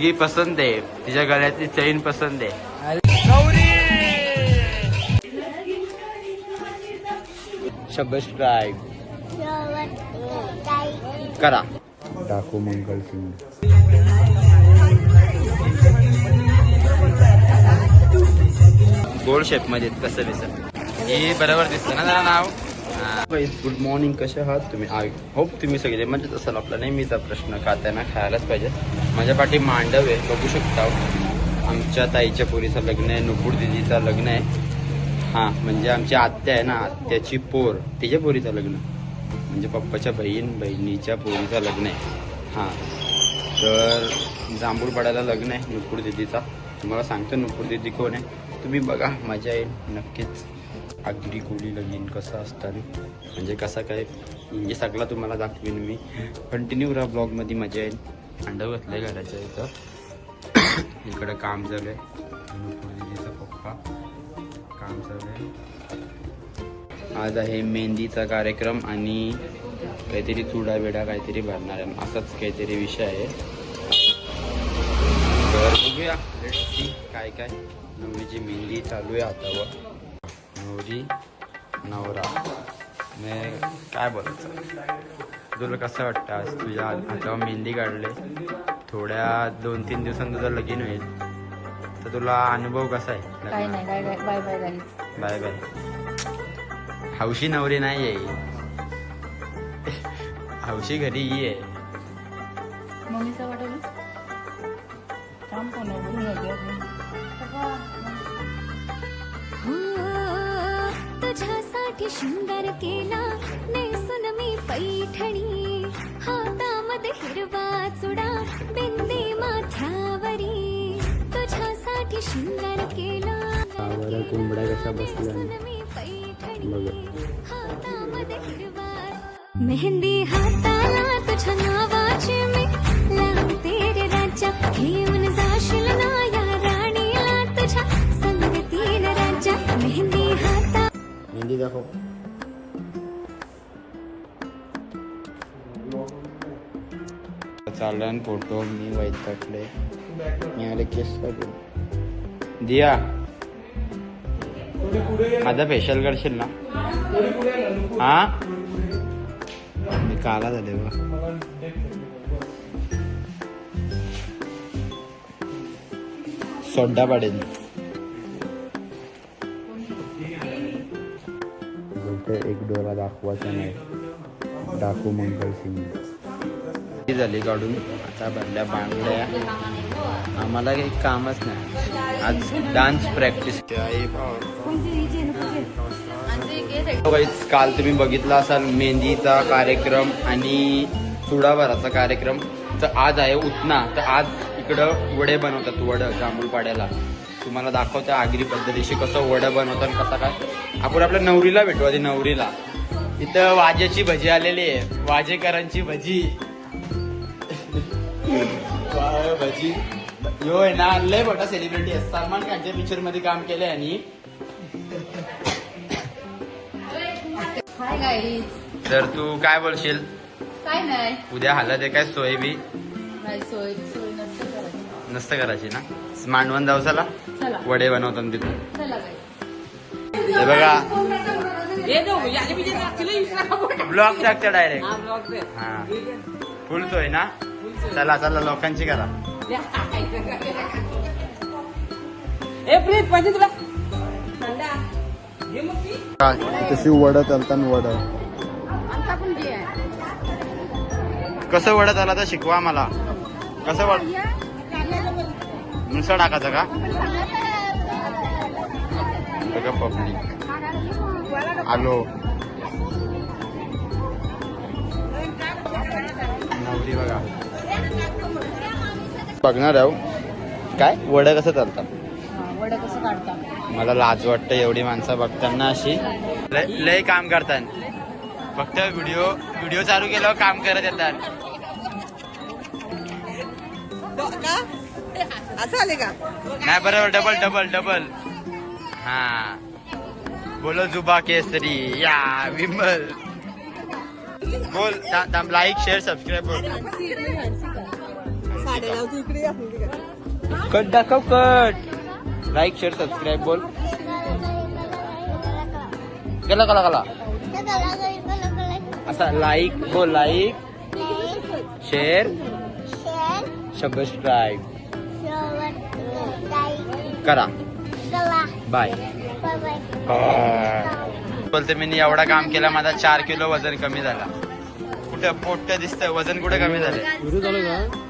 मुलगी पसंत आहे तिच्या गळ्यातली चैन पसंत आहे सबस्क्राईब करा टाकू मंगल सिंग गोल शेपमध्ये कसं दिसत हे बरोबर दिसतं ना जरा नाव गुड मॉर्निंग कसे आहात? तुम्ही आय होप तुम्ही सगळे म्हणजे असाल. आपला नेहमीचा प्रश्न खात्यांना खायलाच पाहिजे. माझ्या पाठी मांडव आहे. बघू शकता. आमच्या ताईच्या पोरीचं लग्न आहे. नुपूर दिदीचं लग्न आहे. हां म्हणजे आमची आत्या आहे ना आत्याची पोर. तिच्या पोरीचं लग्न. म्हणजे पप्पाच्या बहीण बहिणीच्या पोरीचं लग्न आहे. हां. तर जांभूळपाड्याला लग्न आहे नुपूर दिदीचा. तुम्हाला सांगतो नुपूर दिदी कोण आहे? तुम्ही बघा मजा येईल. नक्कीच. आगरी कोळी लगीन कसं असतं म्हणजे कसा काय म्हणजे सगळा तुम्हाला दाखवीन मी. कंटिन्यू राहा ब्लॉगमध्ये मजा येईल. अंडव घातलं आहे घराच्या इथं. इकडं काम चालू आहे. पप्पा. काम चालू आहे. आज आहे मेहंदीचा कार्यक्रम आणि काहीतरी चुडा बिडा काहीतरी भरणार आहे. असाच काहीतरी विषय आहे. तर बघूया काय काय नवरीची मेहंदी चालू आहे आता व नवरी नवरा. मी काय बोलायचं? तुला कसं वाटतं आज तुझ्या हातावर मेहंदी काढले. थोड्या दोन तीन दिवसांत तुझं लगीन होईल. तर तुला अनुभव कसा आहे? Bye bye guys bye bye. हौशी नवरी नाही आहे. हौशी घरी ही आहे. मम्मीचं वाटेल काम कोण तुझ्यासाठी शृंगार केला. नेसून मी पैठणी हातामध्ये हिरवा चुडा बिंदी माथ्यावरी. तुझ्यासाठी शृंगार केला. कोंबड्या कशा बसल्या? मेहंदी हाताला तुझ्या नावाची मी. लावते रे राजा घेऊन मेहंदी दाखव. चालन फोटो मी वैतकले मी आले केस काढून दिया. माझा फेशियल करशील ना? हा? मी काला झाले बा सोड्डा पाडेल फक्त एक डोळा दाखवायचा नाही. डाकू मंगल सिंग झाली काढून. आता भरल्या बांगड्या. आम्हाला काही कामच नाही. आज डान्स प्रॅक्टिस काल तुम्ही बघितला असाल मेहंदीचा कार्यक्रम आणि चुडाभराचा कार्यक्रम. तर आज आहे उतना. तर आज इकडं वडे बनवतात वडं जांभूळ पाड्याला तुम्हाला दाखवतं आगरी पद्धतीशी कसं वडं बनवतात आणि कसा काय. आपण आपल्या नवरीला भेटू आधी नवरीला. इथं वाजेची भजी आलेली आहे. वाजेकरांची भजी. भजी. यो आहे ना लय मोठा सेलिब्रिटी आहे. सलमान खानच्या पिक्चरमध्ये काम केलंय आणि तर तू काय बोलशील? काय नाही. उद्या हालत आहे काय सोय बी? नाही सोय नसते करायची. ना? मांडवण जावसाला चला. वडे बनवतात गाईज हे बघा. ब्लॉक टाकते डायरेक्ट हा फुल सोय ना? चला चला लोकांची करा. तशी वडा चालताना वडा. आमचा पण जे आहे कसं वडा चाला तर शिकवा मला कसं वड नुसतं टाकायचं का? बघा पब्लिक. आलो. नवरी बघा. बघणार आहे. काय? वडं कसं चालतात? हा, वडं कसं काढता मला लाज वाटतं एवढी माणसं बघताना अशी. लय लय काम करतात. फक्त व्हिडिओ व्हिडिओ चालू केल्यावर काम करत येतात. असं आले का? नाही बरोबर डबल डबल डबल हा. बोलो जुबा केसरी या विमल. बोल लाईक शेअर सबस्क्राईब कट दाखव कट. लाईक शेअर सबस्क्राईब बोल. केला कला कला असा लाईक बोल लाईक शेअर सबस्क्राईब करा. बाय. बोलते मी एवढा काम केला माझा चार किलो वजन कमी झाला. कुठं पोट दिसतंय? वजन कुठे कमी झाले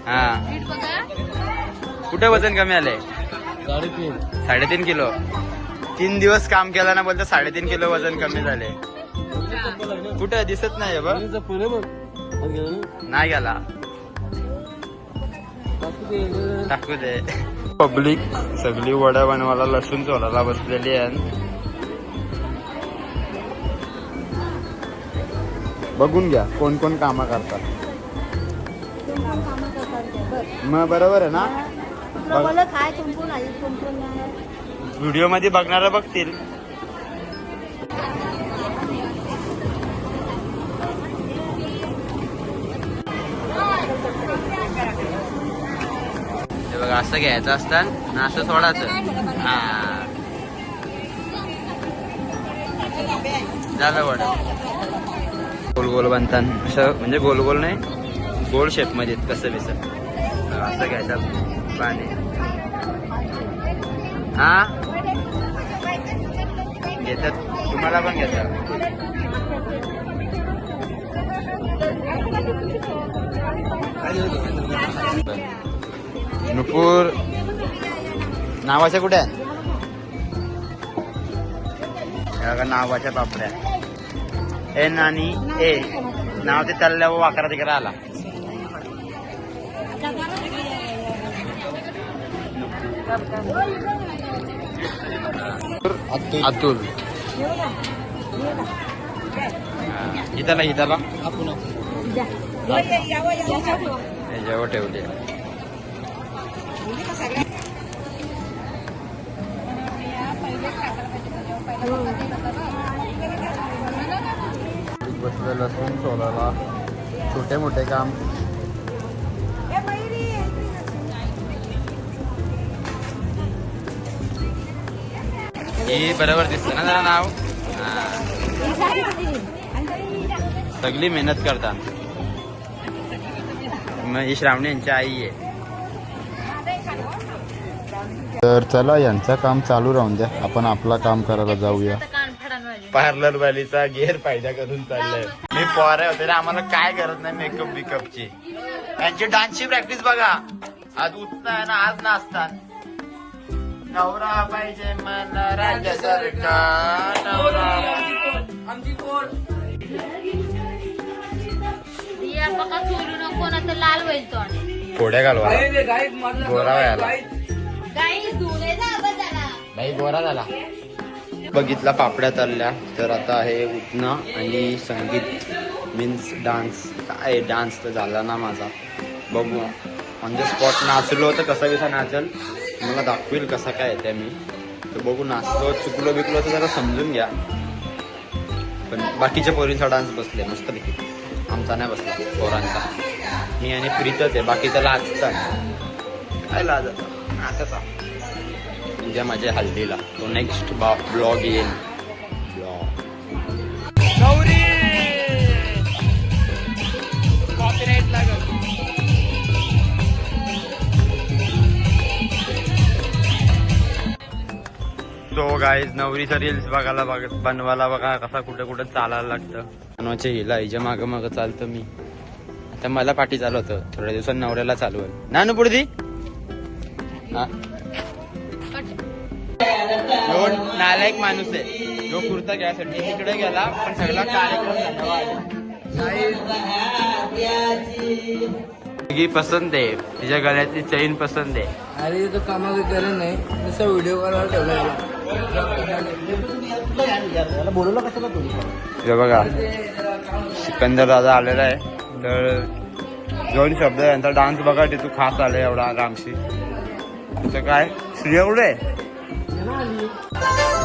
हा नीट बघा कुठे वजन कमी आलंय? साडेतीन. किलो. तीन दिवस काम केला ना बोलतो साडेतीन किलो वजन कमी झाले कुठे? दिसत नाही बघ. नाही गेला टाकू दे. पब्लिक. सगळी वडा बनवायला लसूण चोराला बसलेली आहे बघून घ्या कोण कोण कामं करतात. मग बरोबर आहे ना? व्हिडिओमध्ये बघणार बघतील. बघा असं घ्यायचं असतं ना असं सोडायचं. हा. झालं वड. गोल गोल बनतात असं म्हणजे गोल गोल नाही गोल शेपमध्ये कसं बिस. असं घ्यायचं पाणी. हा? घेतात. तुम्हाला पण घेतात. नुपूर. नावाच्या कुठे आहे बघा नावाच्या पापड्या. एन आणि ए. नाव ते चालल्यावर वाकरा तिकडे आला. अतुल. इथला इथला याच्यावर ठेवले बसलं लसूण सोलाला छोटे मोठे काम. ही बरोबर दिसतं ना जरा नाव. सगळी मेहनत करतात मग ही श्रावणी यांची आई आहे. तर चला यांचं काम चालू राहून द्या. आपण आपला काम करायला जाऊया. पार्लर वालीचा गेअर फायदा करून चाललाय. मी पोरे होते ना आम्हाला काय करत नाही मेकअप बिकअपची यांची डान्सची प्रॅक्टिस बघा. आज उठताय ना आज नाचतात नवरा पाहिजे मला राज्य सरकार. नवरा दिया बघा चोरू नको ना तर लाल होईल तो. थोड्या घालवा. गोरा व्हायला. बजाला बाई गोरा झाला. बघितला पापड्या चालल्या. तर आता आहे उठणं आणि संगीत मीन्स डान्स काय डान्स तर झाला ना माझा. बघू. ऑन द स्पॉट नाचलो तर कसा कसा नाचल? मला दाखवेल कसा काय येते मी. तर बघू नाचलो चुकलो बिकलो तर जरा समजून घ्या. पण बाकीच्या पोरींचा डान्स बसले मस्त पैकी आमचा नाही बसला पोरांचा. मी आणि प्रीतच आहे. बाकीचा लाजतात काय लाजत नाचता उद्या माझ्या हल्दीला तो नेक्स्ट ब्लॉग येईल. ब्लॉग गाईज नवरीचा रील्स बघायला बघ बनवायला बघा कसा कुठं कुठं चालायला लागतं. बनवायचे हिला हिच्या मागं मागं चालतं मी. आता मला पाठी चालवतं. थोड्या दिवसात नवऱ्याला चालवेल. नानू पुढे दी हा तो नालायक माणूस आहे. जो कुर्ता घ्यायसाठी तिकडे गेला पण सगळा कार्यक्रम मुलगी पसंत आहे. तिच्या गळ्यातली चैन पसंत आहे. अरे तो कामाचं गरज नाही नुसतं व्हिडिओ करायला ठेवला हे बघा सिकंदर दादा आलेला आहे. तर दोन शब्द यांचा डान्स बघा तिथू खास आलाय एवढा रामशी. तर काय? श्री एवढे काही पण सांग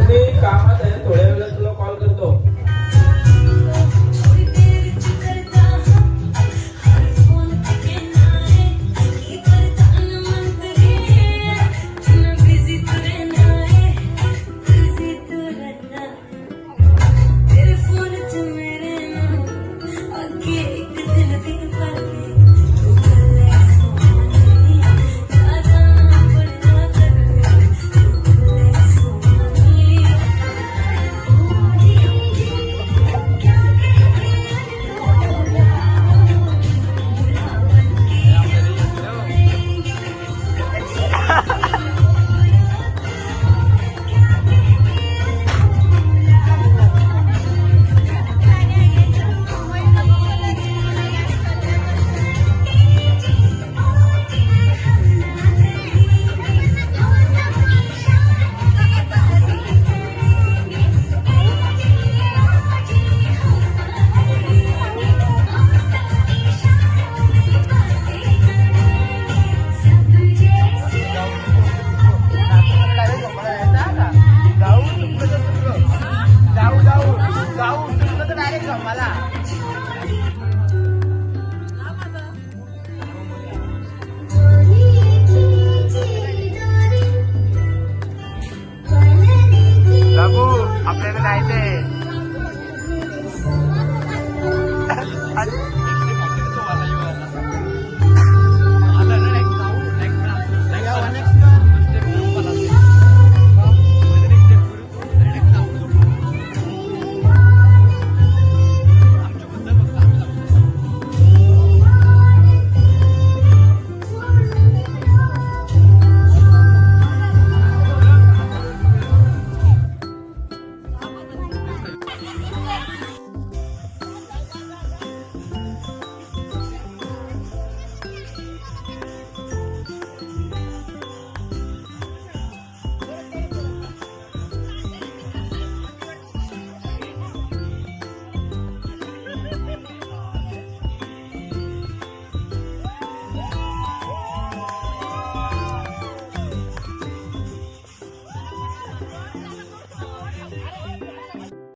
मी कामात आहे थोड्या वेळात